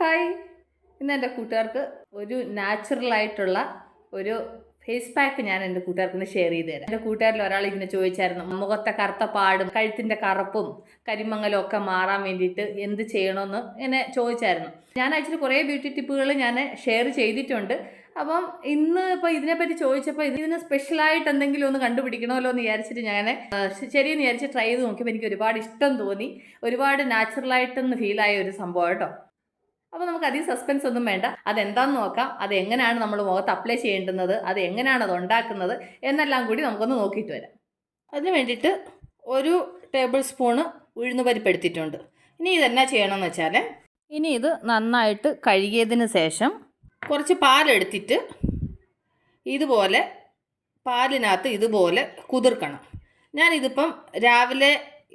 Hi. ഇന്ന് എന്റെ കൂട്ടുകാർക്ക് ഒരു നാച്ചുറൽ ആയിട്ടുള്ള ഒരു ഫേസ് പാക്ക് ഞാൻ എന്റെ കൂട്ടുകാർക്ക് ഇന്ന് ഷെയർ ചെയ്ത് തരാം. എന്റെ കൂട്ടുകാരിൽ ഒരാൾ ഇങ്ങനെ ചോദിച്ചായിരുന്നു മുഖത്തെ കറുത്ത പാടും കഴുത്തിന്റെ കറുപ്പും കരിമങ്ങലും ഒക്കെ മാറാൻ വേണ്ടിയിട്ട് എന്ത് ചെയ്യണമെന്ന്? എന്നെ ചോദിച്ചായിരുന്നു. ഞാൻ അയച്ചിട്ട് കുറേ ബ്യൂട്ടി ടിപ്പുകൾ ഞാൻ ഷെയർ ചെയ്തിട്ടുണ്ട്. അപ്പം ഇന്ന് ഇപ്പോൾ ഇതിനെപ്പറ്റി ചോദിച്ചപ്പോൾ ഇതിന് സ്പെഷ്യലായിട്ട് എന്തെങ്കിലും ഒന്ന് കണ്ടുപിടിക്കണമല്ലോ എന്ന് വിചാരിച്ചിട്ട് ഞാൻ ശരിയെന്ന് വിചാരിച്ച് ട്രൈ ചെയ്ത് നോക്കിയപ്പോൾ എനിക്ക് ഒരുപാട് ഇഷ്ടം തോന്നി. ഒരുപാട് നാച്ചുറലായിട്ടൊന്ന് ഫീലായ ഒരു സംഭവം കേട്ടോ. അപ്പോൾ നമുക്ക് അധികം സസ്പെൻസ് ഒന്നും വേണ്ട. അതെന്താന്ന് നോക്കാം. അത് എങ്ങനെയാണ് നമ്മൾ മുഖത്ത് അപ്ലൈ ചെയ്യേണ്ടുന്നത്? അത് എങ്ങനെയാണ് അത് ഉണ്ടാക്കുന്നത്? എന്നെല്ലാം കൂടി നമുക്കൊന്ന് നോക്കിയിട്ട് വരാം. അതിന് വേണ്ടിയിട്ട് ഒരു ടേബിൾ സ്പൂണ് ഉഴുന്ന് പരിപ്പെടുത്തിയിട്ടുണ്ട് ഇനി ഇതെന്നാ ചെയ്യണമെന്ന് വെച്ചാൽ ഇനി ഇത് നന്നായിട്ട് കഴുകിയതിന് ശേഷം കുറച്ച് പാലെടുത്തിട്ട് ഇതുപോലെ പാലിനകത്ത് ഇതുപോലെ കുതിർക്കണം. ഞാനിതിപ്പം രാവിലെ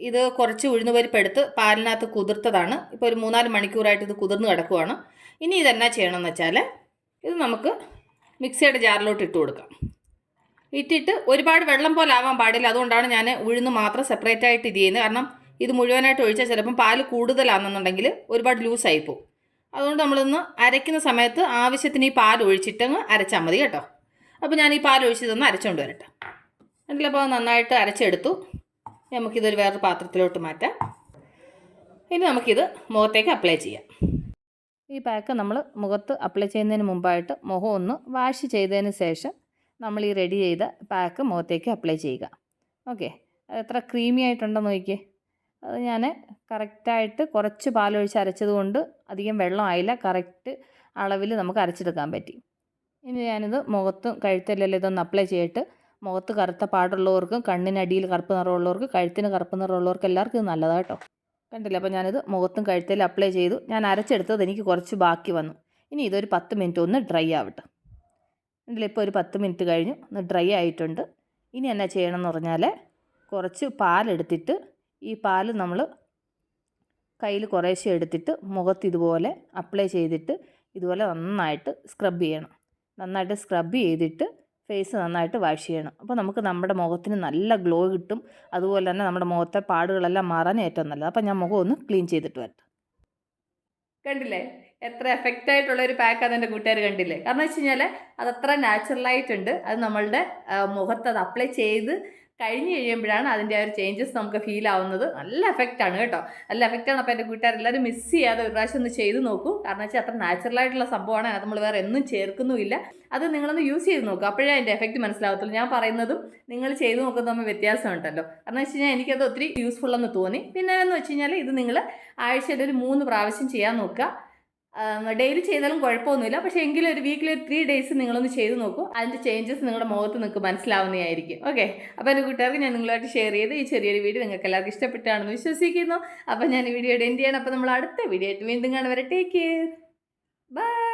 ഇത് കുറച്ച് ഉഴുന്നുപരിപ്പ് എടുത്ത് പാലിനകത്ത് കുതിർത്തതാണ്. ഇപ്പോൾ ഒരു മൂന്നാൽ മണിക്കൂറായിട്ട് ഇത് കുതിർന്ന് കിടക്കുവാണ്. ഇനി ഇതെന്നാ ചെയ്യണമെന്ന് വെച്ചാൽ ഇത് നമുക്ക് മിക്സിയുടെ ജാറിലോട്ട് ഇട്ട് കൊടുക്കാം. ഇട്ടിട്ട് ഒരുപാട് വെള്ളം പോലെ ആവാൻ പാടില്ല. അതുകൊണ്ടാണ് ഞാൻ ഉഴുന്ന് മാത്രം സെപ്പറേറ്റ് ആയിട്ട് ഇത് ചെയ്യുന്നത്. കാരണം ഇത് മുഴുവനായിട്ട് ഒഴിച്ചാൽ ചിലപ്പം പാൽ കൂടുതലാണെന്നുണ്ടെങ്കിൽ ഒരുപാട് ലൂസായി പോകും. അതുകൊണ്ട് നമ്മളിന്ന് അരയ്ക്കുന്ന സമയത്ത് ആവശ്യത്തിന് ഈ പാൽ ഒഴിച്ചിട്ടങ്ങ് അരച്ചാൽ മതി കേട്ടോ. അപ്പോൾ ഞാൻ ഈ പാൽ ഒഴിച്ചതൊന്ന് അരച്ചുകൊണ്ട് വരട്ടെ. എന്നിട്ടപ്പോൾ നന്നായിട്ട് അരച്ചെടുത്തു. നമുക്കിതൊരു വേറൊരു പാത്രത്തിലോട്ട് മാറ്റാം. ഇനി നമുക്കിത് മുഖത്തേക്ക് അപ്ലൈ ചെയ്യാം. ഈ പാക്ക് നമ്മൾ മുഖത്ത് അപ്ലൈ ചെയ്യുന്നതിന് മുമ്പായിട്ട് മുഖം ഒന്ന് വാഷ് ചെയ്തതിന് ശേഷം നമ്മൾ ഈ റെഡി ചെയ്ത പാക്ക് മുഖത്തേക്ക് അപ്ലൈ ചെയ്യുക. ഓക്കെ അത് എത്ര ക്രീമി ആയിട്ടുണ്ടെന്ന് നോക്കിയേ. അത് ഞാൻ കറക്റ്റായിട്ട് കുറച്ച് പാലൊഴിച്ച് അരച്ചത് കൊണ്ട് അധികം വെള്ളം ആയില്ല. കറക്റ്റ് അളവിൽ നമുക്ക് അരച്ചെടുക്കാൻ പറ്റി. ഇനി ഞാനിത് മുഖത്തും കഴുത്തല്ലല്ലോ ഇതൊന്ന് അപ്ലൈ ചെയ്തിട്ട് മുഖത്ത് കറുത്ത പാടുള്ളവർക്കും കണ്ണിനടിയിൽ കറുപ്പ് നിറമുള്ളവർക്ക് കഴുത്തിന് കറുപ്പ് നിറമുള്ളവർക്ക് എല്ലാവർക്കും ഇത് നല്ലതാണ് കേട്ടോ. കണ്ടില്ല? അപ്പോൾ ഞാനിത് മുഖത്തും കഴുത്തിലും അപ്ലൈ ചെയ്തു. ഞാൻ അരച്ചെടുത്തത് എനിക്ക് കുറച്ച് ബാക്കി വന്നു. ഇനി ഇതൊരു പത്ത് മിനിറ്റ് ഒന്ന് ഡ്രൈ ആവട്ടെ. കണ്ടില്ല? ഇപ്പോൾ ഒരു പത്ത് മിനിറ്റ് കഴിഞ്ഞു. ഒന്ന് ഡ്രൈ ആയിട്ടുണ്ട്. ഇനി എന്നാ ചെയ്യണമെന്ന് പറഞ്ഞാൽ കുറച്ച് പാലെടുത്തിട്ട് ഈ പാൽ നമ്മൾ കയ്യിൽ കുറേശ്ശെ എടുത്തിട്ട് മുഖത്ത് ഇതുപോലെ അപ്ലൈ ചെയ്തിട്ട് ഇതുപോലെ നന്നായിട്ട് സ്ക്രബ് ചെയ്യണം. നന്നായിട്ട് സ്ക്രബ് ചെയ്തിട്ട് ഫേസ് നന്നായിട്ട് വാഷ് ചെയ്യണം. അപ്പോൾ നമുക്ക് നമ്മുടെ മുഖത്തിന് നല്ല ഗ്ലോ കിട്ടും. അതുപോലെ തന്നെ നമ്മുടെ മുഖത്തെ പാടുകളെല്ലാം മാറാൻ ഏറ്റവും നല്ലത്. അപ്പോൾ ഞാൻ മുഖം ഒന്ന് ക്ലീൻ ചെയ്തിട്ട് വരട്ടെ. കണ്ടില്ലേ? എത്ര എഫക്റ്റ് ആയിട്ടുള്ള ഒരു പാക്ക് അത് എന്റെ കൂട്ടുകാർ കണ്ടില്ലേ? കാരണം വെച്ച് കഴിഞ്ഞാൽ അത് അത്ര നാച്ചുറലായിട്ടുണ്ട് അത് നമ്മളുടെ മുഖത്ത് അത് അപ്ലൈ ചെയ്ത് കഴിഞ്ഞ് കഴിയുമ്പോഴാണ് അതിന്റെ ആ ഒരു ചേഞ്ചസ് നമുക്ക് ഫീൽ ആവുന്നത്. നല്ല എഫക്റ്റ് ആണ് കേട്ടോ. നല്ല എഫക്റ്റ് ആണ്. അപ്പോൾ എന്റെ കൂട്ടുകാർ എല്ലാവരും മിസ് ചെയ്യാതെ ഒരു പ്രാവശ്യം ഒന്ന് ചെയ്ത് നോക്കൂ. കാരണം വെച്ചാൽ അത്ര നാച്ചുറൽ ആയിട്ടുള്ള സംഭവമാണ്. അത് നമ്മൾ വേറെ ഒന്നും ചേർക്കുന്നുമില്ല. അത് നിങ്ങളൊന്ന് യൂസ് ചെയ്ത് നോക്കുക അപ്പോഴേ അതിന്റെ എഫക്റ്റ് മനസ്സിലാവത്തുള്ളൂ. ഞാൻ പറയുന്നതും നിങ്ങൾ ചെയ്ത് നോക്കുന്നത് തമ്മിൽ വ്യത്യാസമുണ്ടല്ലോ. കാരണം വെച്ച് കഴിഞ്ഞാൽ എനിക്കത് ഒത്തിരി യൂസ്ഫുൾ എന്ന് തോന്നി. പിന്നെ എന്ന് വെച്ച് കഴിഞ്ഞാൽ ഇത് നിങ്ങൾ ആഴ്ചയിൽ ഒരു മൂന്ന് പ്രാവശ്യം ചെയ്യാൻ നോക്കുക. ഡെയിലി ചെയ്താലും കുഴപ്പമൊന്നുമില്ല. പക്ഷേ എങ്കിലും ഒരു വീക്കിൽ ഒരു ത്രീ ഡേയ്സ് നിങ്ങളൊന്ന് ചെയ്ത് നോക്കൂ. അതിന്റെ ചേഞ്ചസ് നിങ്ങളുടെ മുഖത്ത് നിങ്ങൾക്ക് മനസ്സിലാവുന്നതായിരിക്കും. ഓക്കെ അപ്പോൾ എന്റെ കൂട്ടുകാർക്ക് ഞാൻ നിങ്ങളുമായിട്ട് ഷെയർ ചെയ്ത് ഈ ചെറിയൊരു വീഡിയോ നിങ്ങൾക്ക് എല്ലാവർക്കും ഇഷ്ടപ്പെട്ടാണെന്ന് വിശ്വസിക്കുന്നു. അപ്പോൾ ഞാൻ ഈ വീഡിയോ എൻഡ് ചെയ്യണം. അപ്പോൾ നമ്മൾ അടുത്ത വീഡിയോ ആയിട്ട് വീണ്ടും കാണുവരെ ടേക്ക് കെയർ ബൈ